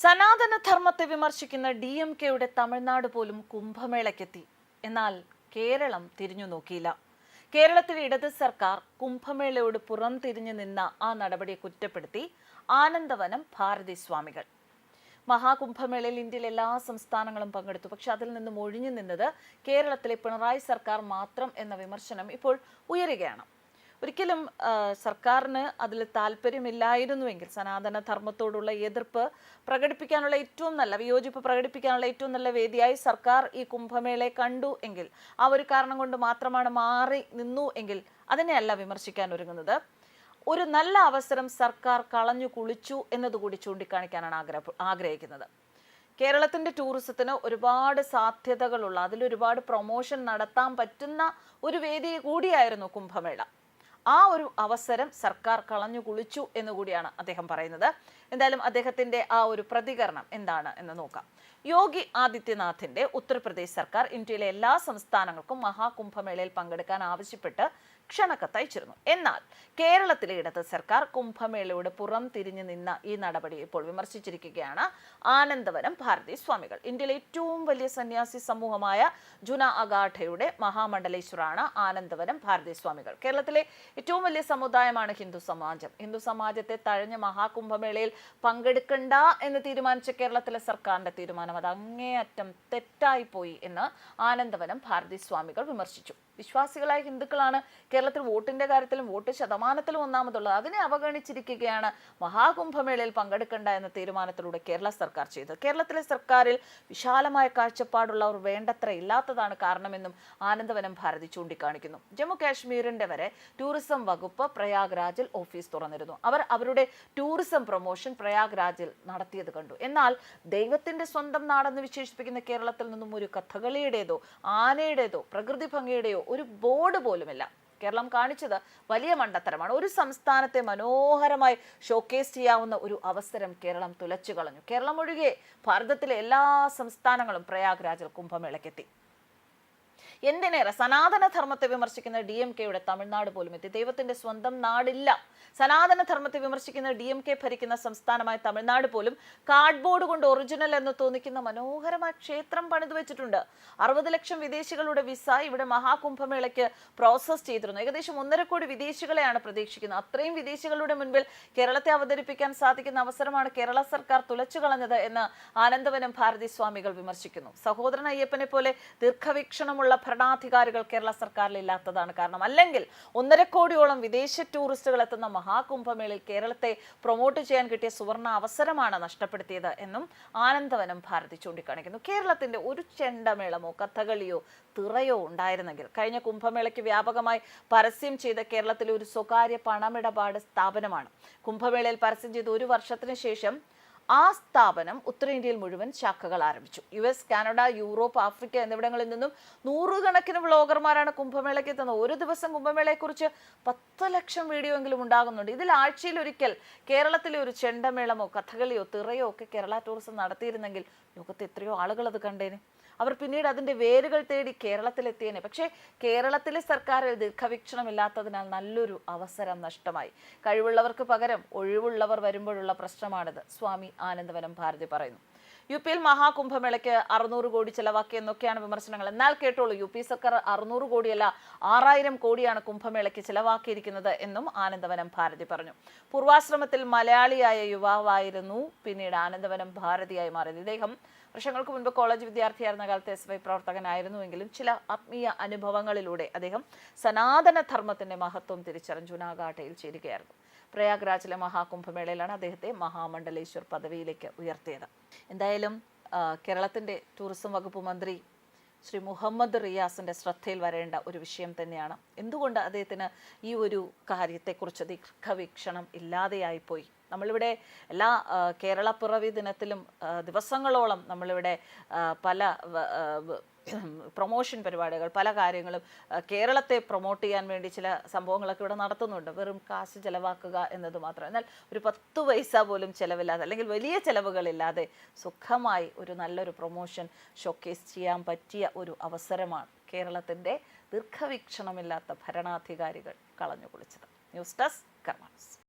സനാതന ധർമ്മത്തെ വിമർശിക്കുന്ന ഡി എം കെയുടെ തമിഴ്നാട് പോലും കുംഭമേളയ്ക്കെത്തി. എന്നാൽ കേരളം തിരിഞ്ഞു നോക്കിയില്ല. കേരളത്തിലെ ഇടത് സർക്കാർ കുംഭമേളയോട് പുറം തിരിഞ്ഞു നിന്ന ആ നടപടിയെ കുറ്റപ്പെടുത്തി ആനന്ദവനം ഭാരതി സ്വാമികൾ. മഹാകുംഭമേളയിൽ ഇന്ത്യയിലെ എല്ലാ സംസ്ഥാനങ്ങളും പങ്കെടുത്തു. പക്ഷെ അതിൽ നിന്നും ഒഴിഞ്ഞു നിന്നത് കേരളത്തിലെ പിണറായി സർക്കാർ മാത്രം എന്ന വിമർശനം ഇപ്പോൾ ഉയരുകയാണ്. ഒരിക്കലും സർക്കാരിന് അതിൽ താല്പര്യമില്ലായിരുന്നുവെങ്കിൽ സനാതന ധർമ്മത്തോടുള്ള എതിർപ്പ് പ്രകടിപ്പിക്കാനുള്ള ഏറ്റവും നല്ല വിയോജിപ്പ് പ്രകടിപ്പിക്കാനുള്ള ഏറ്റവും നല്ല വേദിയായി സർക്കാർ ഈ കുംഭമേളയെ കണ്ടു എങ്കിൽ ആ ഒരു കാരണം കൊണ്ട് മാത്രമാണ് മാറി നിന്നു എങ്കിൽ അതിനെയല്ല വിമർശിക്കാൻ ഒരുങ്ങുന്നത്. ഒരു നല്ല അവസരം സർക്കാർ കളഞ്ഞു കുളിച്ചു എന്നതുകൂടി ചൂണ്ടിക്കാണിക്കാനാണ് ആഗ്രഹ ആഗ്രഹിക്കുന്നത്. കേരളത്തിന്റെ ടൂറിസത്തിന് ഒരുപാട് സാധ്യതകളുള്ള അതിലൊരുപാട് പ്രൊമോഷൻ നടത്താൻ പറ്റുന്ന ഒരു വേദി കൂടിയായിരുന്നു കുംഭമേള. ആ ഒരു അവസരം സർക്കാർ കളഞ്ഞു കുളിച്ചു എന്നുകൂടിയാണ് അദ്ദേഹം പറയുന്നത്. എന്തായാലും അദ്ദേഹത്തിന്റെ ആ ഒരു പ്രതികരണം എന്താണ് എന്ന് നോക്കാം. യോഗി ആദിത്യനാഥിന്റെ ഉത്തർപ്രദേശ് സർക്കാർ ഇന്ത്യയിലെ എല്ലാ സംസ്ഥാനങ്ങൾക്കും മഹാകുംഭമേളയിൽ പങ്കെടുക്കാൻ ആവശ്യപ്പെട്ട് ക്ഷണക്കത്ത് കത്തയച്ചിരുന്നു എന്നാൽ കേരളത്തിലെ ഇടത് സർക്കാർ കുംഭമേളയുടെ പുറം തിരിഞ്ഞു നിന്ന ഈ നടപടി ഇപ്പോൾ വിമർശിച്ചിരിക്കുകയാണ് ആനന്ദവനം ഭാരതി സ്വാമികൾ. ഇന്ത്യയിലെ ഏറ്റവും വലിയ സന്യാസി സമൂഹമായ ജുന അഗാഠയുടെ മഹാമണ്ഡലേശ്വറാണ് ആനന്ദവനം ഭാരതി സ്വാമികൾ. കേരളത്തിലെ ഏറ്റവും വലിയ സമുദായമാണ് ഹിന്ദു സമാജം. ഹിന്ദു സമാജത്തെ തഴഞ്ഞ മഹാകുംഭമേളയിൽ പങ്കെടുക്കണ്ട എന്ന് തീരുമാനിച്ച കേരളത്തിലെ സർക്കാരിന്റെ തീരുമാനം അത് അങ്ങേയറ്റം തെറ്റായി പോയി എന്ന് ആനന്ദവനം ഭാരതി സ്വാമികൾ വിമർശിച്ചു. വിശ്വാസികളായ ഹിന്ദുക്കളാണ് കേരളത്തിൽ വോട്ടിന്റെ കാര്യത്തിലും വോട്ട് ശതമാനത്തിലും ഒന്നാമതുള്ളത് അതിനെ അവഗണിച്ചിരിക്കുകയാണ് മഹാകുംഭമേളയിൽ പങ്കെടുക്കേണ്ട എന്ന തീരുമാനത്തിലൂടെ കേരള സർക്കാർ ചെയ്തത്. കേരളത്തിലെ സർക്കാരിൽ വിശാലമായ കാഴ്ചപ്പാടുള്ളവർ വേണ്ടത്ര ഇല്ലാത്തതാണ് കാരണമെന്നും ആനന്ദവനം ഭാരതി ചൂണ്ടിക്കാണിക്കുന്നു. ജമ്മു കാശ്മീരിന്റെ വരെ ടൂറിസം വകുപ്പ് പ്രയാഗ്രാജിൽ ഓഫീസ് തുറന്നിരുന്നു. അവർ അവരുടെ ടൂറിസം പ്രൊമോഷൻ പ്രയാഗ്രാജിൽ നടത്തിയത് കണ്ടു. എന്നാൽ ദൈവത്തിന്റെ സ്വന്തം നാടെന്ന് വിശേഷിപ്പിക്കുന്ന കേരളത്തിൽ നിന്നും ഒരു കഥകളിയുടേതോ ആനയുടേതോ പ്രകൃതി ഭംഗിയുടെയോ ഒരു ബോർഡ് പോലുമില്ല. കേരളം കാണിച്ചത് വലിയ മണ്ടത്തരമാണ്. ഒരു സംസ്ഥാനത്തെ മനോഹരമായി ഷോക്കേസ് ചെയ്യാവുന്ന ഒരു അവസരം കേരളം തുലച്ചു കളഞ്ഞു. കേരളം ഒഴികെ ഭാരതത്തിലെ എല്ലാ സംസ്ഥാനങ്ങളും പ്രയാഗ്രാജിൽ കുംഭമേളയ്ക്കെത്തി. എന്തിനേറെ സനാതന ധർമ്മത്തെ വിമർശിക്കുന്ന ഡി എം കെയുടെ തമിഴ്നാട് പോലും എത്തി. ദൈവത്തിന്റെ സ്വന്തം നാടില്ല. സനാതന ധർമ്മത്തെ വിമർശിക്കുന്ന ഡി എം കെ ഭരിക്കുന്ന സംസ്ഥാനമായ തമിഴ്നാട് പോലും കാർഡ്ബോർഡ് കൊണ്ട് ഒറിജിനൽ എന്ന് തോന്നിക്കുന്ന മനോഹരമായ ക്ഷേത്രം പണിതു വെച്ചിട്ടുണ്ട്. അറുപത് ലക്ഷം വിദേശികളുടെ വിസ ഇവിടെ മഹാകുംഭമേളയ്ക്ക് പ്രോസസ് ചെയ്തിരുന്നു. ഏകദേശം ഒന്നര കോടി വിദേശികളെയാണ് പ്രതീക്ഷിക്കുന്നത്. അത്രയും വിദേശികളുടെ മുൻപിൽ കേരളത്തെ അവതരിപ്പിക്കാൻ സാധിക്കുന്ന അവസരമാണ് കേരള സർക്കാർ തുലച്ചു കളഞ്ഞത് എന്ന് ആനന്ദവനം ഭാരതി സ്വാമികൾ വിമർശിക്കുന്നു. സഹോദരൻ അയ്യപ്പനെ പോലെ ദീർഘവീക്ഷണമുള്ള ഭരണാധികാരികൾ കേരള സർക്കാരിൽ ഇല്ലാത്തതാണ് കാരണം. അല്ലെങ്കിൽ ഒന്നര കോടിയോളം വിദേശ ടൂറിസ്റ്റുകൾ എത്തുന്ന മഹാകുംഭമേളയിൽ കേരളത്തെ പ്രൊമോട്ട് ചെയ്യാൻ കിട്ടിയ സുവർണ അവസരമാണ് നഷ്ടപ്പെടുത്തിയത് എന്നും ആനന്ദവനം ഭാരതി ചൂണ്ടിക്കാണിക്കുന്നു. കേരളത്തിന്റെ ഒരു ചെണ്ടമേളമോ കഥകളിയോ തിറയോ ഉണ്ടായിരുന്നെങ്കിൽ കഴിഞ്ഞ കുംഭമേളയ്ക്ക് വ്യാപകമായി പരസ്യം ചെയ്ത കേരളത്തിലെ ഒരു സ്വകാര്യ പണമിടപാട് സ്ഥാപനമാണ്. കുംഭമേളയിൽ പരസ്യം ചെയ്ത് ഒരു വർഷത്തിന് ശേഷം ആ സ്ഥാപനം ഉത്തരേന്ത്യയിൽ മുഴുവൻ ശാഖകൾ ആരംഭിച്ചു. U S Canada Europe Africa എന്നിവിടങ്ങളിൽ നിന്നും നൂറുകണക്കിന് വ്ളോഗർമാരാണ് കുംഭമേളയ്ക്ക് എത്തുന്നത്. ഒരു ദിവസം കുംഭമേളയെക്കുറിച്ച് പത്ത് ലക്ഷം വീഡിയോ എങ്കിലും ഉണ്ടാകുന്നുണ്ട്. ഇതിൽ ആഴ്ചയിൽ ഒരിക്കൽ കേരളത്തിലെ ഒരു ചെണ്ടമേളമോ കഥകളിയോ തിറയോ ഒക്കെ കേരള ടൂറിസം നടത്തിയിരുന്നെങ്കിൽ ലോകത്ത് എത്രയോ ആളുകൾ അത് കണ്ടേനെ. അവർ പിന്നീട് അതിന്റെ വേരുകൾ തേടി കേരളത്തിലെത്തിയേനെ. പക്ഷേ കേരളത്തിലെ സർക്കാരിൽ ദീർഘവീക്ഷണമില്ലാത്തതിനാൽ നല്ലൊരു അവസരം നഷ്ടമായി. കഴിവുള്ളവർക്ക് പകരം ഒഴിവുള്ളവർ വരുമ്പോഴുള്ള പ്രശ്നമാണിത്. സ്വാമി ആനന്ദവനം ഭാരതി പറയുന്നു. യു പിയിൽ മഹാകുംഭമേളയ്ക്ക് അറുന്നൂറ് കോടി ചെലവാക്കി എന്നൊക്കെയാണ് വിമർശനങ്ങൾ. എന്നാൽ കേട്ടോളൂ യു പി സർക്കാർ അറുന്നൂറ് കോടിയല്ല ആറായിരം കോടിയാണ് കുംഭമേളയ്ക്ക് ചെലവാക്കിയിരിക്കുന്നത് എന്നും ആനന്ദവനം ഭാരതി പറഞ്ഞു. പൂർവാശ്രമത്തിൽ മലയാളിയായ യുവാവായിരുന്നു പിന്നീട് ആനന്ദവനം ഭാരതിയായി മാറിയത്. ഇദ്ദേഹം വർഷങ്ങൾക്ക് മുൻപ് കോളേജ് വിദ്യാർത്ഥിയായിരുന്ന കാലത്ത് എസ് വൈ പ്രവർത്തകനായിരുന്നുവെങ്കിലും ചില ആത്മീയ അനുഭവങ്ങളിലൂടെ അദ്ദേഹം സനാതന ധർമ്മത്തിന്റെ മഹത്വം തിരിച്ചറിഞ്ഞ് ജുനാഗാട്ടയിൽ ചേരുകയായിരുന്നു. പ്രയാഗ്രാജിലെ മഹാകുംഭമേളയിലാണ് അദ്ദേഹത്തെ മഹാമണ്ഡലേശ്വർ പദവിയിലേക്ക് ഉയർത്തിയത്. എന്തായാലും ആ, കേരളത്തിന്റെ ടൂറിസം വകുപ്പ് മന്ത്രി ശ്രീ മുഹമ്മദ് റിയാസിന്റെ ശ്രദ്ധയിൽ വരേണ്ട ഒരു വിഷയം തന്നെയാണ്. എന്തുകൊണ്ട് അദ്ദേഹത്തിന് ഈ ഒരു കാര്യത്തെക്കുറിച്ച് ദീർഘവീക്ഷണം ഇല്ലാതെയായിപ്പോയി? നമ്മളിവിടെ എല്ലാ കേരള ദിനത്തിലും ദിവസങ്ങളോളം നമ്മളിവിടെ പല പ്രൊമോഷൻ പരിപാടികൾ പല കാര്യങ്ങളും കേരളത്തെ പ്രൊമോട്ട് ചെയ്യാൻ വേണ്ടി ചില സംഭവങ്ങളൊക്കെ ഇവിടെ നടത്തുന്നുണ്ട്. വെറും കാശ് ചിലവാക്കുക എന്നത് മാത്രം. എന്നാൽ ഒരു പത്ത് പൈസ പോലും ചിലവില്ലാതെ അല്ലെങ്കിൽ വലിയ ചിലവുകളില്ലാതെ സുഖമായി ഒരു നല്ലൊരു പ്രൊമോഷൻ ഷോക്കേസ് ചെയ്യാൻ പറ്റിയ ഒരു അവസരമാണ് കേരളത്തിന്റെ ദീർഘവീക്ഷണമില്ലാത്ത ഭരണാധികാരികൾ കളഞ്ഞു കുളിച്ചത് ന്യൂസ് ഡെസ്ക് കർമാസ്